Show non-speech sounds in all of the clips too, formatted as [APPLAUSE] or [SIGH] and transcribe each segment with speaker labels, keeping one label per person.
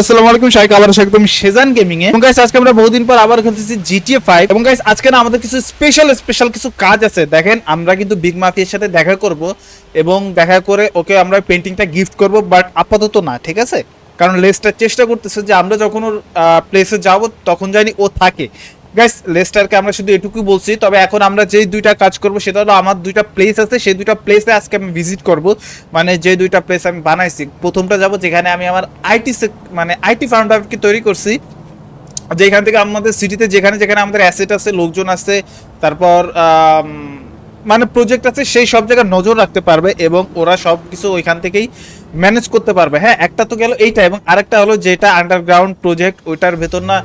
Speaker 1: আসসালামু আলাইকুম গেমিং এ। এবং গাইস আজকে আমরা বহুদিন পর আবার খেলতেছি জিটিএ 5 এবং গাইস আজকে না আমাদের কিছু স্পেশাল স্পেশাল কিছু কাজ আছে। দেখেন, আমরা কিন্তু বিগ মাফিয়ার সাথে দেখা করব এবং দেখা করে ওকে আমরা পেন্টিংটা গিফট করব বাট আপাতত না, ঠিক আছে? কারণ লেসটা চেষ্টা করতেছে যে আমরা যখন ওর প্লেসে যাব, তখন জানি ও থাকে। গাইস লেস্টারকে আমরা শুধু এটুকুই বলছি, তবে এখন আমরা যেই দুইটা কাজ করব, সেটা হলো আমার দুইটা প্লেস আছে, সেই দুইটা প্লেসে আজকে আমি ভিজিট করব। মানে যে দুইটা প্লেস আমি বানাইছি, প্রথমটা যাব যেখানে আমি আমার আইটি মানে আইটি ফার্মটাকে তৈরি করছি। যেখান থেকে আমাদের সিটিতে যেখানে যেখানে আমাদের অ্যাসেট আছে, লোকজন আছে, তারপর মানে প্রজেক্ট আছে, সেই সব জায়গায় নজর রাখতে পারবে এবং ওরা সব কিছু ওইখান থেকেই ম্যানেজ করতে পারবে। হ্যাঁ একটা তো গেল এইটা এবং আরেকটা হলো যেটা আন্ডারগ্রাউন্ড প্রজেক্ট ওইটার ভেতর না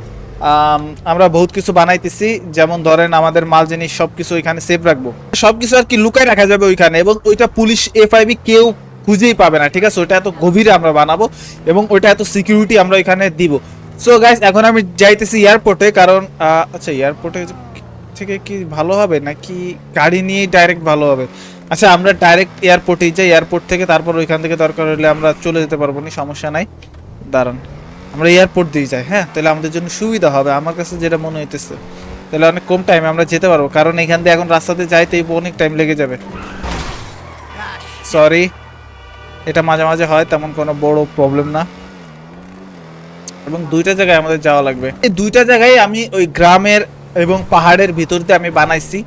Speaker 1: আমরা বহুত কিছু বানাইতেছি। যেমন ধরেন আমাদের মাল জিনিস সব কিছু ওইখানে সেভ রাখব। সব কিছু আর কি লুকায় রাখা যাবে ওইখানে এবং ওইটা পুলিশ এফআইবি কেউ খুঁজেই পাবে না, ঠিক আছে? ওইটা এত গভীরে আমরা বানাবো এবং ওইটা এত সিকিউরিটি আমরা ওইখানে দিব। সো গাইস এখন আমি যাইতেছি এয়ারপোর্টে কারণ আচ্ছা এয়ারপোর্টে থেকে কি ভালো হবে নাকি গাড়ি নিয়ে ডাইরেক্ট ভালো হবে? আচ্ছা আমরা ডাইরেক্ট এয়ারপোর্টেই যাই এয়ারপোর্ট থেকে তারপর ওইখান থেকে দরকার হলে আমরা চলে যেতে পারব না সমস্যা নাই। দাঁড়ান। আমরা এয়ারপোর্ট দিয়ে যাই হ্যাঁ? তাহলে আমাদের জন্য সুবিধা হবে, আমার কাছে যেটা মনে হইতেছে। তাহলে অনেক কম টাইমে আমরা যেতে পারব, কারণ এখান দিয়ে এখন রাস্তাতে যাইতেই অনেক টাইম লেগে যাবে। সরি এটা মাঝে মাঝে হয়, তেমন কোনো বড় প্রবলেম না। এবং দুইটা জায়গায় আমাদের যাওয়া লাগবে। এই দুইটা জায়গায় আমি ওই গ্রামের এবং পাহাড়ের ভিতর দিয়ে আমি বানাইছি।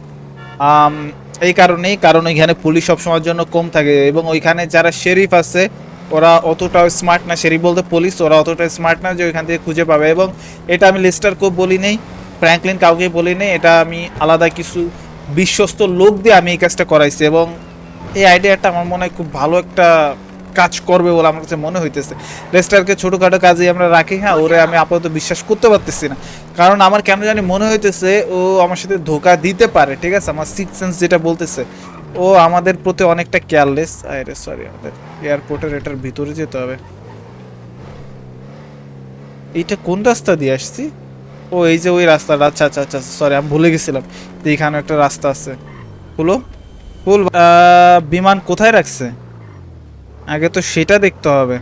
Speaker 1: এই কারণেই, কারণ ওইখানে পুলিশ সবসময়ের জন্য কম থাকে এবং ওইখানে যারা শেরিফ আছে ওরা অতটাও স্মার্ট না শেরিফ বলতে পুলিশ ওরা অতটা স্মার্ট না যে ওইখান থেকে খুঁজে পাবে এবং এটা আমি লিস্টার কেউ বলি নেই ফ্র্যাঙ্কলিন কাউকে বলি নেই, এটা আমি আলাদা কিছু বিশ্বস্ত লোক দিয়ে আমি এই কাজটা করাইছি এবং এই আইডিয়াটা আমার মনে হয় খুব ভালো একটা কাজ করবে বলে আমার কাছে মনে হইতেছে। লেস্টারকে ছোটোখাটো কাজে আমরা রাখি হ্যাঁ ওরে আমি আপাতত বিশ্বাস করতে পারতেছি না। কারণ আমার কেন জানি মনে হইতেছে ও আমার সাথে ধোকা দিতে পারে, ঠিক আছে? আমার সিক্স সেন্স যেটা বলতেছে ও আমাদের প্রতি অনেকটা কেয়ারলেস আরে সরি আমাদের এয়ারপোর্টের এটার ভিতরে যেতে হবে। এইটা কোন রাস্তা দিয়ে আসছি? ও, এই যে ওই রাস্তাটা। আচ্ছা আচ্ছা আচ্ছা সরি আমি ভুলে গেছিলাম। এখানে একটা রাস্তা আছে। হলো ফুল বিমান কোথায় রাখছে? আগে তো সেটা দেখতে হবে।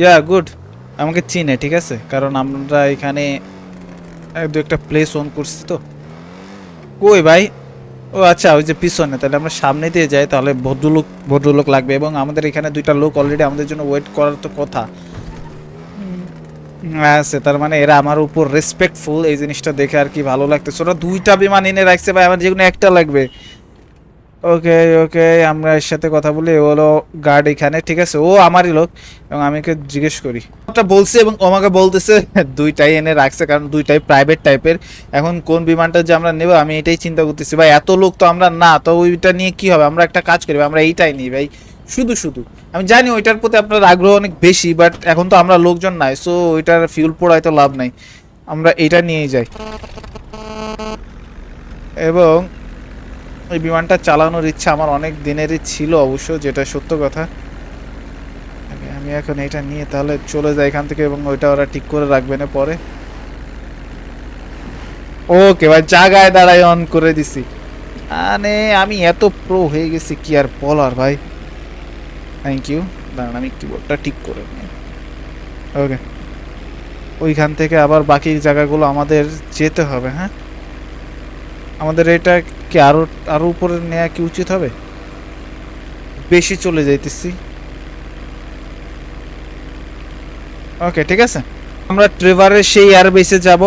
Speaker 1: Yeah, good. আমাকে চিনে, ঠিক আছে? কারণ আমরা এখানে দু একটা প্লেস অন করছি তো। কই ভাই? ও আচ্ছা ওই যে পিছনে তাহলে আমরা সামনে দিয়ে যাই তাহলে ভদ্রলোক ভদ্রলোক লাগবে এবং আমাদের এখানে দুইটা লোক অলরেডি আমাদের জন্য ওয়েট করার তো কথা। আছে তার মানে এরা আমার উপর রেসপেক্টফুল এই জিনিসটা দেখে আর কি ভালো লাগতেছে। ওরা দুইটা বিমান এনে রাখছে ভাই আমার যে একটা লাগবে। ওকে ওকে, আমরা এর সাথে কথা বলি। ও হলো গার্ড এখানে, ঠিক আছে? ও আমারই লোক এবং আমি ওকে জিজ্ঞেস করি। ওটা বলছে এবং ও আমাকে বলতেছে, দুইটাই এনে রাখছে কারণ দুইটাই প্রাইভেট টাইপের এখন কোন বিমানটা যে আমরা নেব, আমি এটাই চিন্তা করতেছি, ভাই, এত লোক তো আমরা না, তো ওইটা নিয়ে কি হবে? আমরা একটা কাজ করি আমরা এইটাই নিই, ভাই। শুধু শুধু। আমি জানি ওইটার প্রতি আপনার আগ্রহ অনেক বেশি বাট এখন তো আমরা লোকজন নাই সো ওইটার ফিউল পোড়ায় তো লাভ নাই। আমরা এটা নিয়েই যাই। এবং এই বিমানটা চালানোর ইচ্ছা আমার অনেক দিনেরই ছিল অবশ্য, যেটা সত্য কথা। আমি- এখন এটা নিয়ে তাহলে চলে যাই এখান থেকে এবং ওইটা ওরা ঠিক করে রাখবে না পরে। ওকে ভাই, জায়গায় দাঁড়ায় অন করে দিছি। মানে আমি এত প্রো হয়ে গেছি, কি আর বলার ভাই? থ্যাংক ইউ দাঁড়ান, আমি কিবোর্ডটা ঠিক করে নিই। ওকে ওইখান থেকে আবার বাকি জায়গাগুলো আমাদের যেতে হবে হ্যাঁ? আমাদের এটা কি আরও আরও উপরে নেওয়া কি উচিত হবে? বেশি চলে যাইতেছি। ওকে, ঠিক আছে। আমরা ট্রেভারের সেই এয়ারবেসে যাব,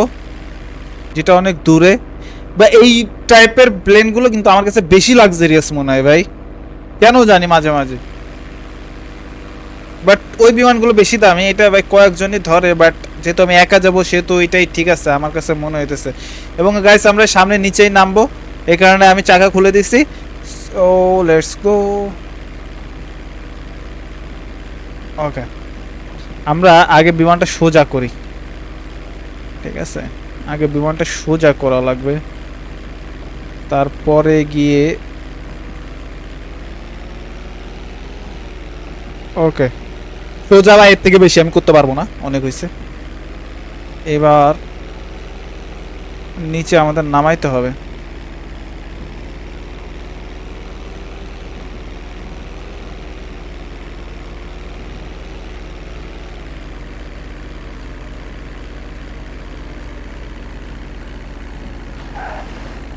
Speaker 1: যেটা অনেক দূরে। বা এই টাইপের প্লেনগুলো কিন্তু আমার কাছে বেশি লাক্সারিয়াস মনে হয় ভাই। কেন জানি মাঝে মাঝে। বাট ওই বিমানগুলো বেশি দামি, এটা ভাই কয়েকজনই ধরে, বাট যেহেতু আমি একা যাব, সেহেতু এটাই ঠিক আছে, আমার কাছে মনে হইতেছে। এবং গাইস আমরা সামনে নিচেই নামবো। এই কারণে আমি চাকা খুলে দিছি। ও লেটস গো ওকে আমরা আগে বিমানটা সোজা করি। ঠিক আছে? আগে বিমানটা সোজা করা লাগবে। তারপরে গিয়ে ওকে সোজা বা এর থেকে বেশি আমি করতে পারব না, অনেক হয়েছে। এবার নিচে আমাদের নামাইতে হবে।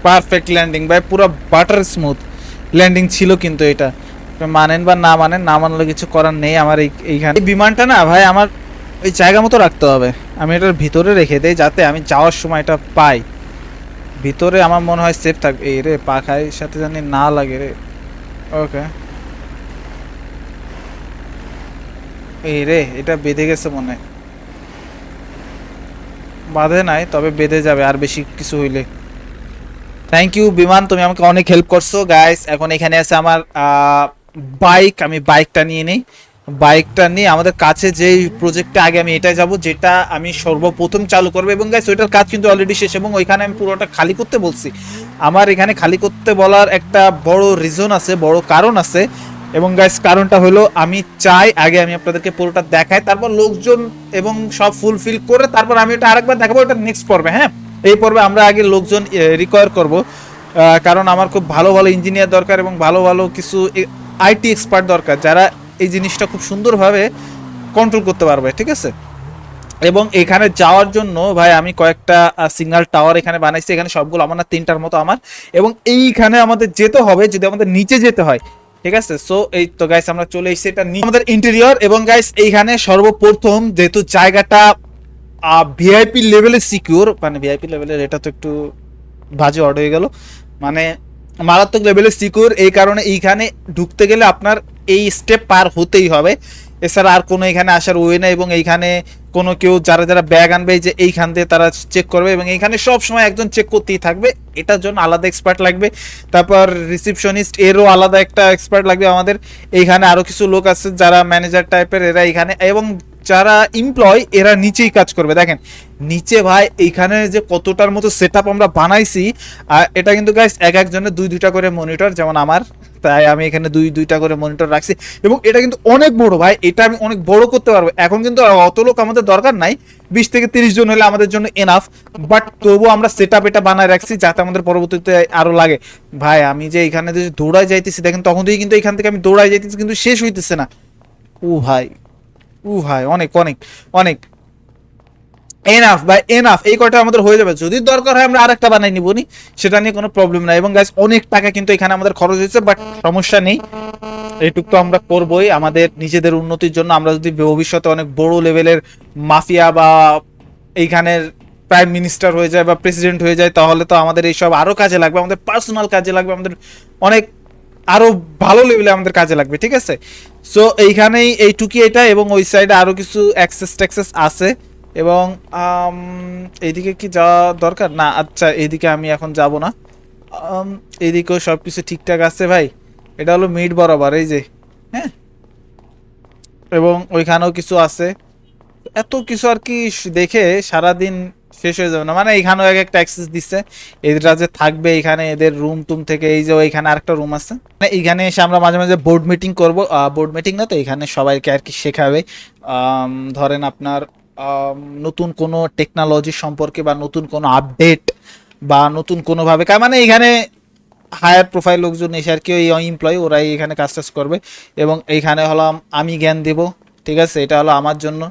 Speaker 1: পারফেক্ট ল্যান্ডিং ভাই, পুরো বাটার স্মুথ ল্যান্ডিং ছিল কিন্তু এটা। মানেন বা না মানেন, না মানলে কিছু করার নেই আমার এই এইখানে। এই বিমানটা না ভাই, আমার ওই জায়গা মতো রাখতে হবে। আমি এটার ভিতরে রেখে দেই যাতে আমি যাওয়ার সময় এটা পাই। ভিতরে আমার মনে হয় সেফ থাকবে এই রে, পাখায় সাথে জানি না লাগে রে। ওকে। এই রে, এটা বেঁধে গেছে মনে হয়। বাঁধে নাই, তবে বেঁধে যাবে, আর বেশি কিছু হইলে। থ্যাংক ইউ বিমান, তুমি আমাকে অনেক হেল্প করছ গাইস এখন এখানে আছে আমার বাইক আমি বাইকটা নিয়ে নিই। বাইকটা নিয়ে আমাদের কাছে যে প্রজেক্টটা আগে আমি এটা যাব, যেটা আমি সর্বপ্রথম চালু করব। এবং গাইস ওইটার কাজ কিন্তু অলরেডি শেষ, এবং ওইখানে আমি পুরোটা খালি করতে বলছি। আমার এখানে খালি করতে বলার একটা বড় রিজন আছে, বড় কারণ আছে। এবং গাইস কারণটা হলো, আমি চাই আগে আমি আপনাদেরকে পুরোটা দেখাই, তারপর লোকজন এবং সব ফুলফিল করে তারপর আমি ওটা আরেকবার দেখাবো, ওটা নেক্সট পর্বে হ্যাঁ? এই পর্বে আমরা আগে লোকজন রিকোয়ার করব। কারণ আমার খুব ভালো ভালো ইঞ্জিনিয়ার দরকার এবং ভালো ভালো কিছু আইটি এক্সপার্ট দরকার যারা এই জিনিসটা খুব সুন্দরভাবে কন্ট্রোল করতে পারবে, ঠিক আছে? এবং এখানে যাওয়ার জন্য ভাই আমি কয়েকটা সিগনাল টাওয়ার এখানে বানাইছি, এখানে সবগুলো আমার না তিনটার মতো আমার। এবং এইখানে আমাদের যেতে হবে যদি আমাদের নিচে যেতে হয়, ঠিক আছে? সো এই তো গাইস আমরা চলে এসেছি এটা আমাদের ইন্টেরিয়র এবং গাইস এইখানে সর্বপ্রথম যেহেতু জায়গাটা ভিআইপি লেভেলে সিকিউর মানে ভিআইপি লেভেলের এটা তো একটু বাজে অর্ড হয়ে গেল। মানে মারাত্মক লেভেলে সিকিউর এই কারণে এইখানে ঢুকতে গেলে আপনার এই স্টেপ পার হতেই হবে। এছাড়া আর কোনো এখানে আসার ওয়ে নেই এবং এইখানে কোনো কেউ যারা যারা ব্যাগ আনবে যে এইখান দিয়ে তারা চেক করবে এবং এইখানে সব সময় একজন চেক করতেই থাকবে। এটার জন্য আলাদা এক্সপার্ট লাগবে। তারপর রিসিপশনিস্ট এরও আলাদা একটা এক্সপার্ট লাগবে আমাদের। এইখানে আরও কিছু লোক আছে যারা ম্যানেজার টাইপের এরা এখানে এবং যারা এমপ্লয় এরা নিচেই কাজ করবে। দেখেন, নিচে ভাই, এইখানে যে কতটার মতো সেট আমরা বানাইছি, আর এটা কিন্তু গাইস এক একজনের দুই দুইটা করে মনিটর যেমন আমার, তাই আমি এখানে দুই দুইটা করে মনিটর রাখছি। এবং এটা কিন্তু অনেক বড় ভাই, এটা আমি অনেক বড় করতে পারব। এখন কিন্তু অত লোক আমাদের দরকার নাই, বিশ থেকে তিরিশ জন হলে আমাদের জন্য এনাফ বাট তবুও আমরা সেট আপ এটা বানায় রাখছি, যাতে আমাদের পরবর্তীতে আরও লাগে। ভাই, আমি যে এখানে যে দৌড়ায় যাইতেছি, দেখেন তখন থেকে কিন্তু এখান থেকে আমি দৌড়ায় যাইতেছি, কিন্তু শেষ হইতেছে না। ও ভাই উ ভাই, অনেক অনেক অনেক। এনাফ ভাই এনাফ এই কয়টা আমাদের হয়ে যাবে। যদি দরকার হয় আমরা আরেকটা বানাই নিব নি, সেটা নিয়ে কোনো প্রবলেম নাই। এবং গাইস অনেক টাকা কিন্তু এখানে আমাদের খরচ হয়েছে বাট সমস্যা নেই। এইটুক তো আমরা করবই। আমাদের নিজেদের উন্নতির জন্য আমরা যদি ভবিষ্যতে অনেক বড় লেভেলের মাফিয়া বা এইখানের প্রাইম মিনিস্টার হয়ে যায় বা প্রেসিডেন্ট হয়ে যায়, তাহলে তো আমাদের এইসব আরও কাজে লাগবে, আমাদের পার্সোনাল কাজে লাগবে, আমাদের অনেক আরও ভালো লেভেলে আমাদের কাজে লাগবে, ঠিক আছে? সো এইখানেই এইটুকি এটা এবং ওই সাইডে আরও কিছু অ্যাক্সেস ট্যাক্সেস আছে এবং এইদিকে কি যাওয়া দরকার? না আচ্ছা এইদিকে আমি এখন যাব না। এইদিকেও সব কিছু ঠিকঠাক আছে ভাই। এটা হলো মিড বরাবর, এই যে হ্যাঁ? এবং ওইখানেও কিছু আছে। এত কিছু আর কি দেখে সারাদিন শেষ হয়ে যাবে না। মানে এইখানেও এক একটা অ্যাক্সেস দিচ্ছে এরা যে থাকবে এখানে, এদের রুম টুম থেকে এই যে ওইখানে আরেকটা রুম আছে। মানে এইখানে এসে আমরা মাঝে মাঝে বোর্ড মিটিং করব। বোর্ড মিটিং না তো, এখানে সবাইকে আর কি শেখাবে। ধরেন আপনার নতুন কোনো টেকনোলজি সম্পর্কে বা নতুন কোনো আপডেট বা নতুন কোনোভাবে মানে এখানে হায়ার প্রোফাইল লোকজন এসে আর কি ওই এমপ্লয়ি ওরাই এখানে কাজ টাজ করবে। এবং এইখানে হলাম আমি জ্ঞান দেব, ঠিক আছে? এটা হলো আমার জন্য।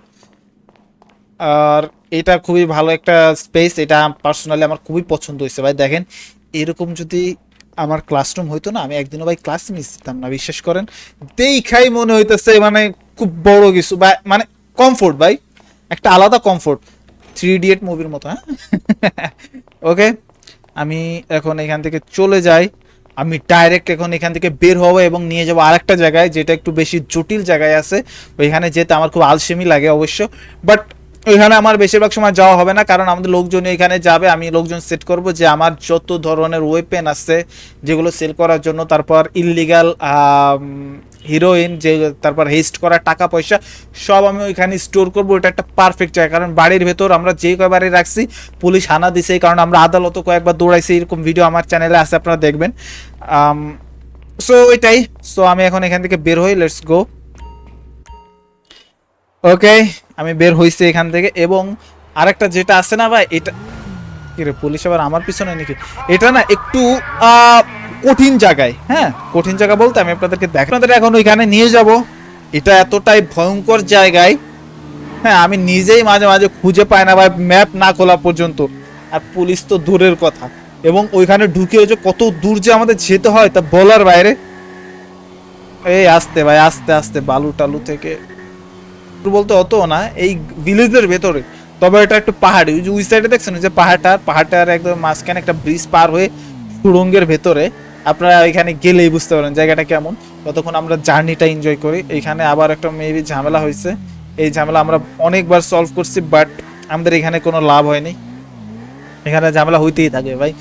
Speaker 1: আর এটা খুবই ভালো একটা স্পেস এটা পার্সোনালি আমার খুবই পছন্দ হয়েছে। ভাই, দেখেন, এরকম যদি আমার ক্লাসরুম হইতো না, আমি একদিনও ভাই ক্লাস মিস দিতাম না, বিশ্বাস করেন। দেখাই মনে হইতেছে মানে খুব বড় কিছু, বা মানে কমফোর্ট ভাই, একটা আলাদা কমফোর্ট থ্রি ইডিয়েট মুভির মতো হ্যাঁ? [LAUGHS] ওকে আমি এখন এখান থেকে চলে যাই। আমি ডাইরেক্ট এখন এখান থেকে বের হব এবং নিয়ে যাব আরেকটা জায়গায়, যেটা একটু বেশি জটিল জায়গায় আছে। ওইখানে যেতে আমার খুব আলসেমি লাগে অবশ্য। বাট ওইখানে আমার বেশিরভাগ সময় যাওয়া হবে না, কারণ আমাদের লোকজন এখানে যাবে, আমি লোকজন সেট করব যে আমার যত ধরনের ওয়েপেন আছে যেগুলো সেল করার জন্য, তারপর ইললিগাল হিরোইন যে তারপর হেস্ট করা টাকা পয়সা, সব আমি ওইখানে স্টোর করব এটা একটা পারফেক্ট জায়গা। কারণ বাড়ির ভেতর আমরা যে কয়বারে রাখছি, পুলিশ হানা দিছে কারণে আমরা আদালত কয়েকবার দৌড়াইছি, এরকম ভিডিও আমার চ্যানেলে আছে, আপনারা দেখবেন। সো এটাই সো আমি এখন এখান থেকে বের হই লেটস গো ওকে আমি বের হইছি এখান থেকে এবং আরেকটা যেটা আছে না ভাই, এটা কি রে, পুলিশ আবার আমার পিছনে নাকি? এটা না একটু কঠিন জায়গায় হ্যাঁ? কঠিন জায়গা বলতে আমি আপনাদেরকে দেখ আপনাদের এখন ওইখানে নিয়ে যাব। এটা এতটাই ভয়ঙ্কর জায়গায়। হ্যাঁ আমি নিজেই মাঝে মাঝে খুঁজে পাই না ভাই, ম্যাপ না খোলা পর্যন্ত। আর পুলিশ তো দূরের কথা। এবং ওইখানে ঢুকে যে কত দূর যে আমাদের যেতে হয়, তা বলার বাইরে। এই আস্তে ভাই, আস্তে আস্তে, বালু টালু থেকে বলতে অত না, এই ভিলেজের ভেতরে। তবে এটা একটু পাহাড়ি, ওই যে ওই সাইডে দেখছেন, ওই যে পাহাড়টা, পাহাড়টার একদম মাঝখানে একটা ব্রিজ পার হয়ে সুড়ঙ্গের ভেতরে। আপনারা এখানে গেলেই বুঝতে পারেন জায়গাটা কেমন। ততক্ষণ আমরা জার্নিটা এনজয় করি, এখানে আবার একটা মেবি ঝামেলা হয়েছে। এই ঝামেলা আমরা অনেকবার সলভ করছি বাট আমাদের এখানে কোনো লাভ হয়নি। এখানে ঝামেলা হইতেই থাকে ভাই।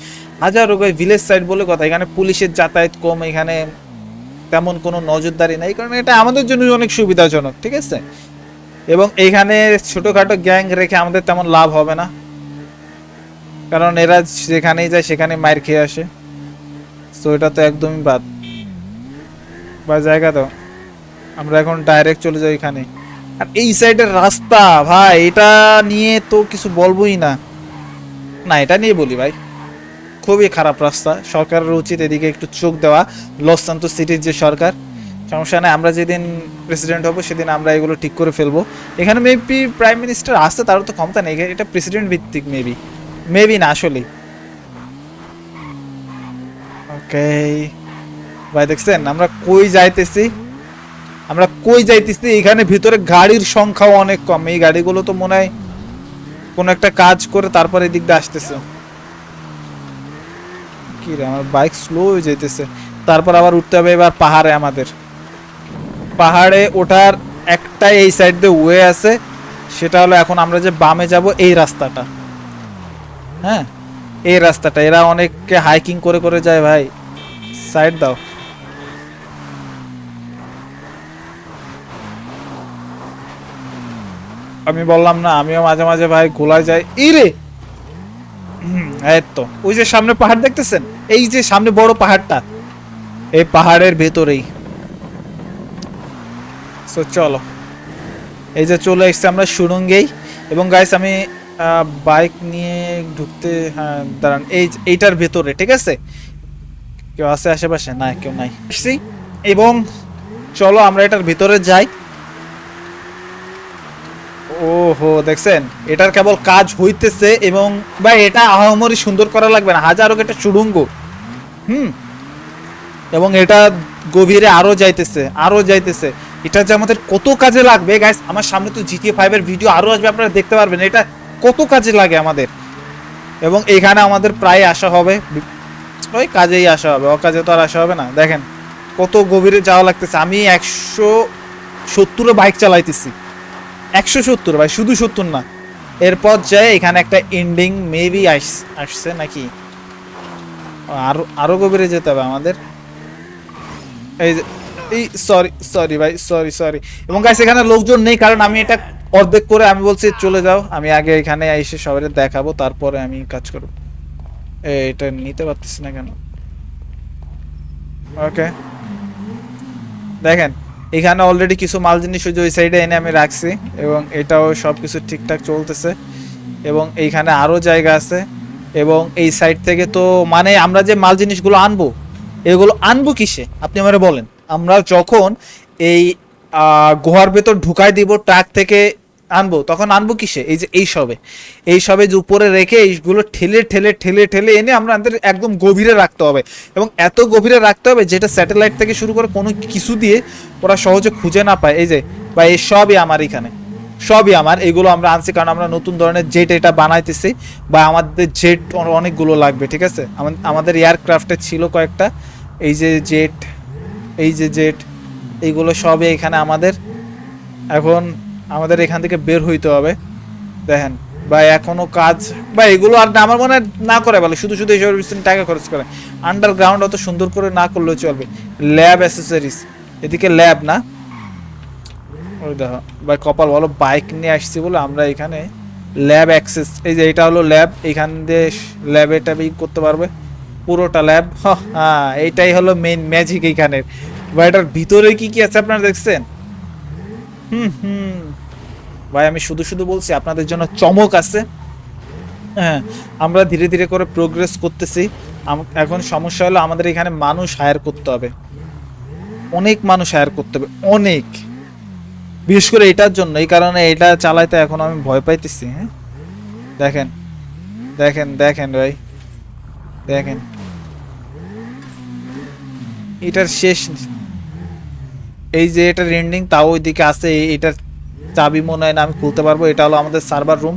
Speaker 1: হাজারো ভাই ভিলেজ সাইড বলে কথা, এখানে পুলিশের যাতায়াত কম, এখানে তেমন কোনো নজরদারি নাই, কারণ এটা আমাদের জন্য অনেক সুবিধাজনক, ঠিক আছে? এবং এইখানে ছোটখাটো গ্যাং রেখে আমাদের তেমন লাভ হবে না। কারণ এরা যেখানেই যায় সেখানে মায়ের খেয়ে আসে। তো এটা তো একদমই বাদ। বা জায়গা তো। আমরা এখন ডাইরেক্ট চলে যাই এখানে। আর এই সাইডের রাস্তা, ভাই, এটা নিয়ে তো কিছু বলবোই না। না, এটা নিয়ে বলি ভাই। খুবই খারাপ রাস্তা। সরকারের উচিত এদিকে একটু চোখ দেওয়া। লস সান্তোস সিটির যে সরকার সমস্যা নেই, আমরা যেদিন প্রেসিডেন্ট হব সেদিন আমরা এগুলো ঠিক করে ফেলব। এখানে মেবি প্রাইম মিনিস্টার আসতে তারও তো ক্ষমতা নেই, এটা প্রেসিডেন্ট ভিত্তিক মেবি মেবি না আসলেই। ওকে ভাই দেখছেন, আমরা কই যাইতেছি? আমরা কই যাইতেছি? এখানে ভিতরে গাড়ির সংখ্যাও অনেক কম, এই গাড়িগুলো তো মনে হয় কোনো একটা কাজ করে তারপরে এদিক দিয়ে আসতেছে। কি রে, আমার বাইক স্লো হয়ে যাইতেছে। তারপর আবার উঠতে হবে এবার পাহাড়ে আমাদের। পাহাড়ে ওঠার একটাই এই সাইড দিয়ে ওয়ে আছে সেটা হলো এখন আমরা যে বামে যাব এই রাস্তাটা। হ্যাঁ এই রাস্তাটা। এরা অনেককে হাইকিং করে করে যায় ভাই। সাইড দাও। আমি বললাম না আমিও মাঝে মাঝে ভাই গোলায় যাই। এই রে হুম, এই তো ওই যে সামনে পাহাড় দেখতেছেন? এই যে সামনে বড় পাহাড়টা এই পাহাড়ের ভেতরেই। সো চলো। এই যে চলে এসেছি আমরা সুরঙ্গেই। এবং গাইস আমি বাইক নিয়ে ঢুকতে হ্যাঁ দাঁড়ান, এই, এইটার ভেতরে, ঠিক আছে? কেউ আছে আশেপাশে? না কেউ নাই। এসছি এবং চলো আমরা এটার ভিতরে যাই। ওহো, দেখছেন? এটার কেবল কাজ হইতেছে এবং ভাই, এটা আহামরি সুন্দর করা লাগবে না। হাজারো একটা সুড়ঙ্গ হুম? এবং এটা গভীরে আরও যাইতেছে আরও যাইতেছে। এটা যে আমাদের কত কাজে লাগবে গাইস আমার সামনে তো জিটিএ ফাইভ এর ভিডিও আরও আসবে আপনারা দেখতে পারবেন এটা কত কাজে লাগে আমাদের। এবং এখানে আমাদের প্রায় আসা হবে ওই কাজেই আসা হবে অকাজে তো আর আসা হবে না। দেখেন কত গভীরে যাওয়া লাগতেছে আমি একশো সত্তরে বাইক চালাইতেছি। একশো সত্তর ভাই শুধু সত্তর না। এরপর যায় এখানে একটা এন্ডিং মেবি আস আসছে নাকি? ও, আরও আরও গভীরে যেতে হবে আমাদের। এই যে এই সরি সরি ভাই সরি সরি এবং গাইস এখানে লোকজন নেই, কারণ আমি এটা অর্ধেক করে আমি বলছি, চলে যাও। আমি আগে এখানে এসে সবাই দেখাবো, তারপরে আমি কাজ করব। এটা নিতে পারতেছি না কেন? ওকে দেখেন, এখানে অলরেডি কিছু মাল জিনিস ওই সাইডে এনে আমি রাখছি, এবং এটাও সব কিছু ঠিকঠাক চলতেছে। এবং এইখানে আরও জায়গা আছে, এবং এই সাইড থেকে তো মানে আমরা যে মাল জিনিসগুলো আনব, এগুলো আনব কিসে? আপনি আমারে বলেন। আমরা যখন এই গুহার ভেতর ঢুকাই দিব ট্রাক থেকে আনব, তখন আনব কিসে? এই যে, এই সবে। এই সবে যে উপরে রেখে এইগুলো ঠেলে ঠেলে ঠেলে ঠেলে এনে আমরা আমাদের একদম গভীরে রাখতে হবে। এবং এত গভীরে রাখতে হবে যেটা স্যাটেলাইট থেকে শুরু করে কোনো কিছু দিয়ে ওরা সহজে খুঁজে না পায়। এই যে, বা এই সবই আমার এখানে। সবই আমার। এগুলো আমরা আনছি কারণ আমরা নতুন ধরনের জেট এটা বানাইতেছি। বা আমাদের জেট অনেকগুলো লাগবে, ঠিক আছে? আমাদের এয়ারক্রাফটে ছিল কয়েকটা। এই যে জেট এই যে জেট, এইগুলো সবই এখানে আমাদের। এখন আমাদের এখান থেকে বের হইতে হবে। দেখেন বা এখনও কাজ বা এগুলো আর আমার মনে হয় না করে বলে শুধু শুধু এইসব টাকা খরচ করে। আন্ডারগ্রাউন্ড অত সুন্দর করে না করলেও চলবে। ল্যাব অ্যাসেসরিজ এদিকে ল্যাব না। ওই দেখো, ভাই, কপাল বলো বাইক নিয়ে আসছি বলে আমরা এখানে ল্যাব অ্যাক্সেস এই যে এটা হলো ল্যাব এখান দিয়ে ল্যাবে ট্যাবে করতে পারবে। পুরোটা ল্যাব হ্যাঁ এইটাই হলো মেইন ম্যাজিক এইখানের বা এটার ভিতরে কি কি আছে আপনারা দেখছেন? হুম হুম। ভাই, আমি শুধু শুধু বলছি, আপনাদের জন্য চমক আছে। হ্যাঁ আমরা ধীরে ধীরে করে প্রোগ্রেস করতেছি। এখন সমস্যা হলো আমাদের এখানে মানুষ হায়ার করতে হবে। অনেক মানুষ হায়ার করতে হবে, অনেক। বিশেষ করে এটার জন্য, এই কারণে এটা চালাইতে এখন আমি ভয় পাইতেছি হ্যাঁ। দেখেন দেখেন দেখেন ভাই। দেখেন। এটার শেষ এই যে এটার এন্ডিং তাও ওইদিকে আছে এটার চাবি মনে হয় না আমি খুলতে পারব, এটা হলো আমাদের সার্ভার রুম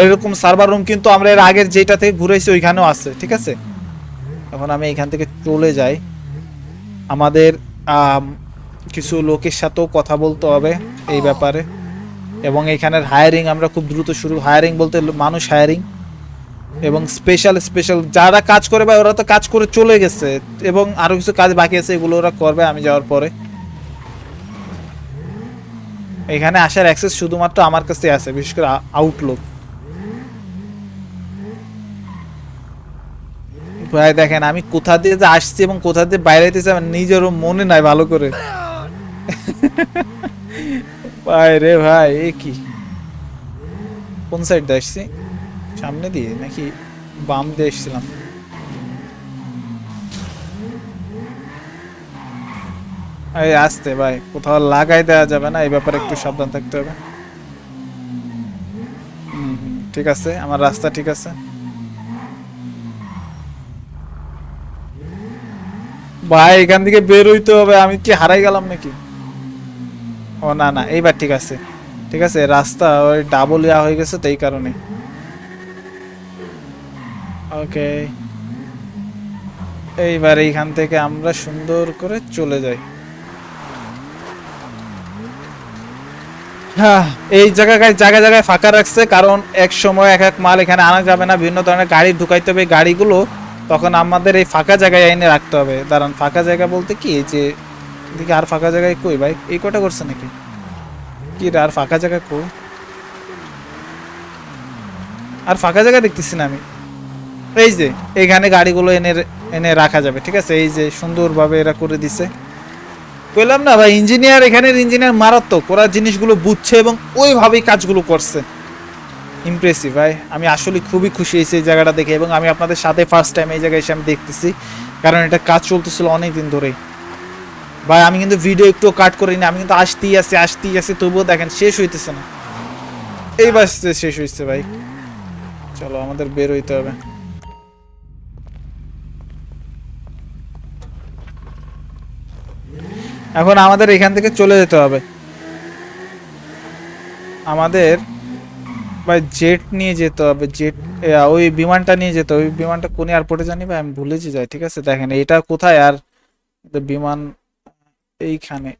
Speaker 1: এরকম সার্ভার রুম কিন্তু আমরা এর আগের যেটা থেকে ঘুরেছি, ওইখানেও আছে, ঠিক আছে? এখন আমি এখান থেকে চলে যাই। আমাদের কিছু লোকের সাথেও কথা বলতে হবে এই ব্যাপারে। এবং এখানের হায়ারিং আমরা খুব দ্রুত শুরু। হায়ারিং বলতে মানুষ হায়ারিং এবং স্পেশাল স্পেশাল যারা কাজ করে বা ওরা তো কাজ করে চলে গেছে এবং আরও কিছু কাজ বাকি আছে, এগুলো ওরা করবে আমি যাওয়ার পরে। এখানে আসার অ্যাক্সেস শুধুমাত্র আমার কাছে আছে, বিশেষ করে আউটলুক ভাই, দেখেন, আমি কোথা দিয়ে যে আসছি এবং কোথা দিয়ে বাইরে যেতেছি আমার নিজেরও মনে নাই ভালো করে। [LAUGHS] ভাই রে ভাই, এ কি? কোন সাইড দিয়ে আসছি? সামনে দিয়ে নাকি বাম দিয়ে এসেছিলাম? আসতে ভাই, কোথাও লাগাই দেওয়া যাবে না, এই ব্যাপারে একটু সাবধান থাকতে হবে। ঠিক আছে, আমার রাস্তা ঠিক আছে। ভাই, এখান থেকে বের হইতে হবে, আমি কি হারাই গেলাম নাকি? ও না না, এইবার ঠিক আছে। ঠিক আছে, রাস্তা ওই ডাবল ইয়া হয়ে গেছে তো এই কারণে ওকে। এইবার এইখান থেকে আমরা সুন্দর করে চলে যাই। হ্যাঁ এই জায়গায় জায়গায় জায়গায় ফাঁকা রাখছে, কারণ এক সময় এক এক মাল এখানে আনা যাবে না, বিভিন্ন ধরনের গাড়ি ঢুকাইতে হবে গাড়িগুলো তখন আমাদের এই ফাঁকা জায়গায় এনে রাখতে হবে। দাঁড়ান, ফাঁকা জায়গা বলতে কি? এই যে, এদিকে আর ফাঁকা জায়গায় কই ভাই? এই কটা করছে নাকি? কি আর ফাঁকা জায়গা কই? আর ফাঁকা জায়গা দেখতেছি না আমি। এই যে এইখানে গাড়িগুলো এনে এনে রাখা যাবে, ঠিক আছে? এই যে সুন্দরভাবে এরা করে দিছে। বললাম না ভাই ইঞ্জিনিয়ার এখানের ইঞ্জিনিয়ার মারাত্মক। ওরা জিনিসগুলো বুঝছে এবং ওইভাবেই কাজগুলো করছে। ইমপ্রেসিভ ভাই। আমি আসলে খুবই খুশি হয়েছি এই জায়গাটা দেখে এবং আমি আপনাদের সাথে ফার্স্ট টাইম এই জায়গায় এসে আমি দেখতেছি। কারণ এটা কাজ চলতেছিল অনেক দিন ধরেই। ভাই, আমি কিন্তু ভিডিও একটু কাট করিনি আমি কিন্তু আসতেই আছি আসতেই আছি, তবুও দেখেন, শেষ হইতেছে না। এই এইবার শেষ হয়েছে ভাই। চলো, আমাদের বের হইতে হবে। এখন আমাদের এখান থেকে চলে যেতে হবে। আমাদের ভাই জেট নিয়ে যেতে হবে, জেট ওই বিমানটা নিয়ে যেতে হবে। বিমানটা কোন এয়ারপোর্টে জানি ভাই, আমি ভুলেছি যাই, ঠিক আছে? দেখেন, এটা কোথায় আর বিমান এইখানে।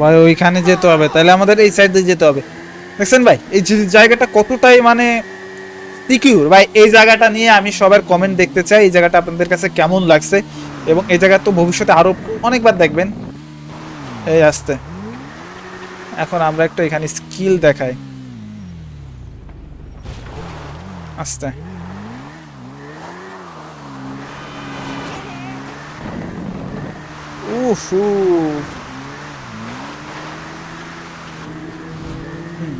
Speaker 1: ভাই, ওইখানে যেতে হবে, তাহলে আমাদের এই সাইড দিয়ে যেতে হবে। দেখছেন ভাই, এই জায়গাটা কতটাই মানে সিকিউর। ভাই, এই জায়গাটা নিয়ে আমি সবার কমেন্ট দেখতে চাই, এই জায়গাটা আপনাদের কাছে কেমন লাগছে? এবং এই জায়গা তো ভবিষ্যতে আরও অনেকবার দেখবেন। এই আসতে। এখন আমরা একটা এখানে স্কিল দেখাই। আস্তে। উফ উফ। হুম।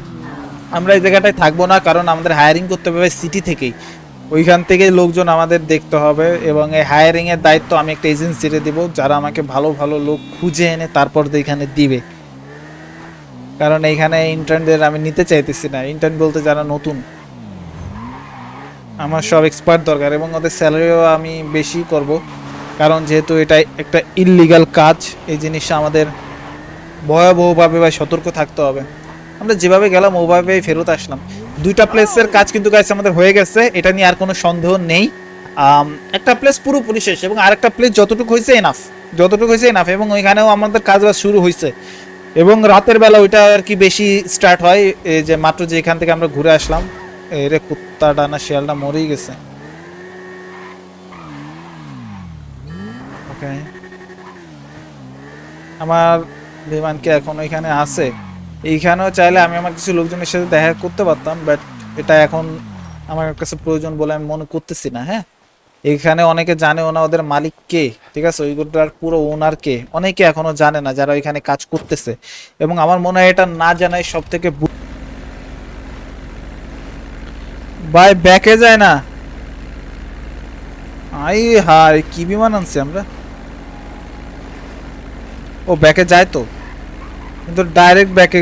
Speaker 1: আমরা এই জায়গাটায় থাকব না, কারণ আমাদের হায়ারিং করতে হবে সিটি থেকেই। ওইখান থেকে লোকজন আমাদের দেখতে হবে এবং এই হায়ারিং এর দায়িত্ব আমি একটা এজেন্সিতে দিব, যারা আমাকে ভালো ভালো লোক খুঁজে এনে তারপর এখানে দিবে। কারণ এইখানে ইন্টার্নদের আমি নিতে চাইতেছি না। ইন্টার্ন বলতে যারা নতুন, আমার সব এক্সপার্ট দরকার এবং ওদের স্যালারিও আমি বেশি করব। কারণ যেহেতু এটা একটা ইললিগাল কাজ, এই জিনিসটা আমাদের ভয়াবহভাবে বা সতর্ক থাকতে হবে। আমরা যেভাবে গেলাম, ওভাবেই ফেরত আসলাম। দুইটা প্লেসের কাজ কিন্তু গাইস আমাদের হয়ে গেছে, এটা নিয়ে আর কোনো সন্দেহ নেই। একটা প্লেস পুরোপুরি শেষ এবং আরেকটা প্লেস যতটুকু হয়েছে এনাফ যতটুকু হয়েছে এনাফ এবং ওইখানেও আমাদের কাজ বাজ শুরু হয়েছে। এবং রাতের বেলা ওইটা আর কি বেশি স্টার্ট হয় যে মাত্র যে এখান থেকে আমরা ঘুরে আসলাম, এরে কুত্তাটা না শিয়ালটা মরেই গেছে। ওকে আমার বিমান কি এখন ওইখানে আছে। এইখানেও চাইলে আমি আমার কিছু লোকজনের সাথে দেখা করতে পারতাম বাট এটা এখন আমার কাছে প্রয়োজন বলে আমি মনে করতেছি না হ্যাঁ? এখানে অনেকে জানে না ওদের মালিক কে, ঠিক আছে? ওইগুলোর পুরো ওনার কে। অনেকে এখনও জানে না যারা ওইখানে কাজ করতেছে। এবং আমার মনে হয় এটা না জানাই সব থেকে ভাই, ব্যাকে যায় না। আই হাই কি বিমান আনছি আমরা? ও, ব্যাকে যায় তো? কিন্তু ডাইরেক্ট ব্যাকে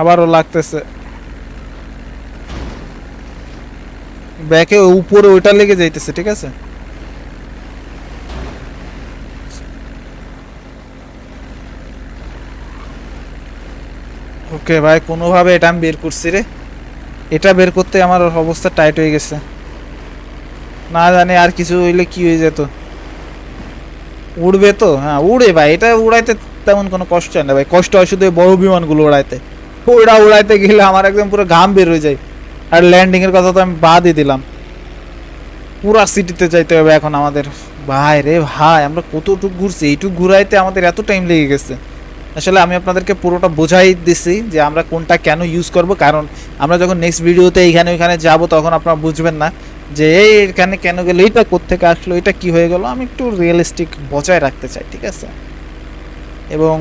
Speaker 1: আবারও লাগতেছে। ব্যাকে উপরে ওইটা লেগে যাইতেছে, ঠিক আছে? ওকে ভাই, কোনোভাবে এটা আমি বের করছি রে। এটা বের করতে আমার অবস্থা টাইট হয়ে গেছে। না জানি আর কিছু হইলে কি হয়ে যেত। উড়বে তো? হ্যাঁ উড়ে ভাই, এটা উড়াইতে তেমন কোনো কষ্ট হয় না ভাই। কষ্ট হয় শুধু বড় বিমানগুলো উড়াইতে। ওরা উড়াইতে গেলে আমার একদম পুরো ঘাম বের হয়ে যায়। আর ল্যান্ডিং এর কথা তো আমি বাদই দিলাম। পুরা সিটিতে যাইতে হবে এখন আমাদের। ভাই রে ভাই, আমরা কতটুকু ঘুরছি? এইটুকু ঘুরাইতে আমাদের এত টাইম লেগে গেছে। আসলে আমি আপনাদেরকে পুরোটা বোঝাই দিছি যে আমরা কোনটা কেন ইউজ করব। কারণ আমরা যখন নেক্সট ভিডিওতে এইখানে ওইখানে যাব, তখন আপনারা বুঝবেন না। যে, এই, এখানে কেন গেলো? এইটা কোত্থেকে আসলো? এটা কি হয়ে গেল? আমি একটু রিয়েলিস্টিক বজায় রাখতে চাই, ঠিক আছে? এবং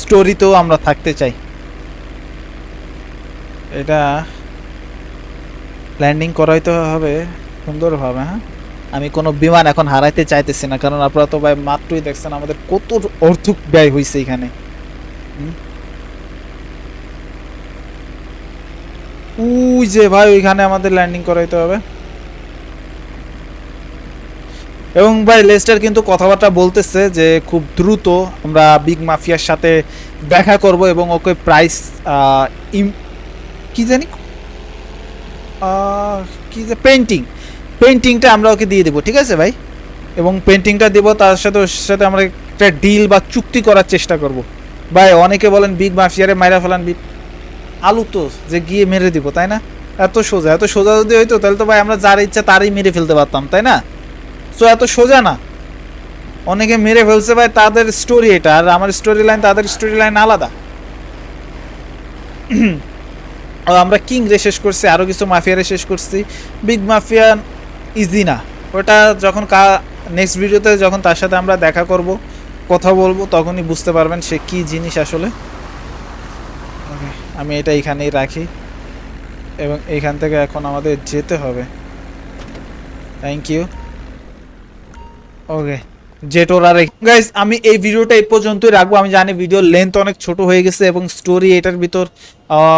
Speaker 1: স্টোরিতেও আমরা থাকতে চাই। এটা ল্যান্ডিং করাইতে হবে সুন্দরভাবে হ্যাঁ? আমি কোনো বিমান এখন হারাইতে চাইতেছি না, কারণ আপনারা তো ভাই মাত্রই দেখছেন আমাদের কত অর্থ ব্যয় হয়েছে এখানে? উই যে ভাই, ওইখানে আমাদের ল্যান্ডিং করাইতে হবে। এবং ভাই লেস্টার কিন্তু কথাবার্তা বলতেছে যে খুব দ্রুত আমরা বিগ মাফিয়ার সাথে দেখা করব এবং ওকে প্রাইস কি জানি? কি যে পেন্টিং পেন্টিংটা আমরা ওকে দিয়ে দেবো, ঠিক আছে ভাই? এবং পেন্টিংটা দেবো, তার সাথে ওর সাথে আমরা একটা ডিল বা চুক্তি করার চেষ্টা করব। ভাই, অনেকে বলেন বিগ মাফিয়ারে মাইরা ফেলান বিগ আলু তো যে গিয়ে মেরে দিব, তাই না? এত সোজা এত সোজা যদি হইতো, তাহলে তো ভাই আমরা যার ইচ্ছা তারই মেরে ফেলতে পারতাম, তাই না? সো এত সোজা না। অনেকে মেরে ফেলছে ভাই, তাদের স্টোরি এটা, আর আমার স্টোরি লাইন তাদের স্টোরি লাইন আলাদা [CLEARS THROAT] আমরা কিং রে শেষ করছি আরও কিছু মাফিয়ারে শেষ করছি। বিগ মাফিয়া ইজি না। ওটা যখন কা নেক্সট ভিডিওতে যখন তার সাথে আমরা দেখা করব, কথা বলব, তখনই বুঝতে পারবেন সে কি জিনিস আসলে। আমি এটা এখানেই রাখি। এবং এইখান থেকে এখন আমাদের যেতে হবে। থ্যাংক ইউ ওকে জেটোর গাইস আমি এই ভিডিওটা এই পর্যন্তই রাখব। আমি জানি ভিডিও লেন্থ অনেক ছোট হয়ে গেছে এবং স্টোরি এটার ভিতর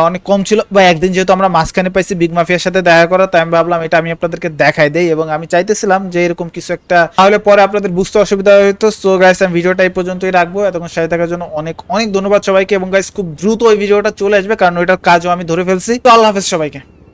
Speaker 1: অনেক কম ছিল। বা একদিন যেহেতু আমরা মাঝখানে পাইছি বিগ মাফিয়ার সাথে দেখা করা তাই আমি ভাবলাম এটা আমি আপনাদেরকে দেখাই দেই এবং আমি চাইতেছিলাম যে এরকম কিছু একটা তাহলে পরে আপনাদের বুঝতে অসুবিধা হতো সো গাইস আমি ভিডিওটা এই পর্যন্তই রাখব। এতক্ষণ সাথে থাকার জন্য অনেক অনেক ধন্যবাদ সবাইকে এবং গাইস খুব দ্রুত ওই ভিডিওটা চলে আসবে কারণ ওইটার কাজও আমি ধরে ফেলছি। তো আল্লাহ হাফেজ সবাইকে।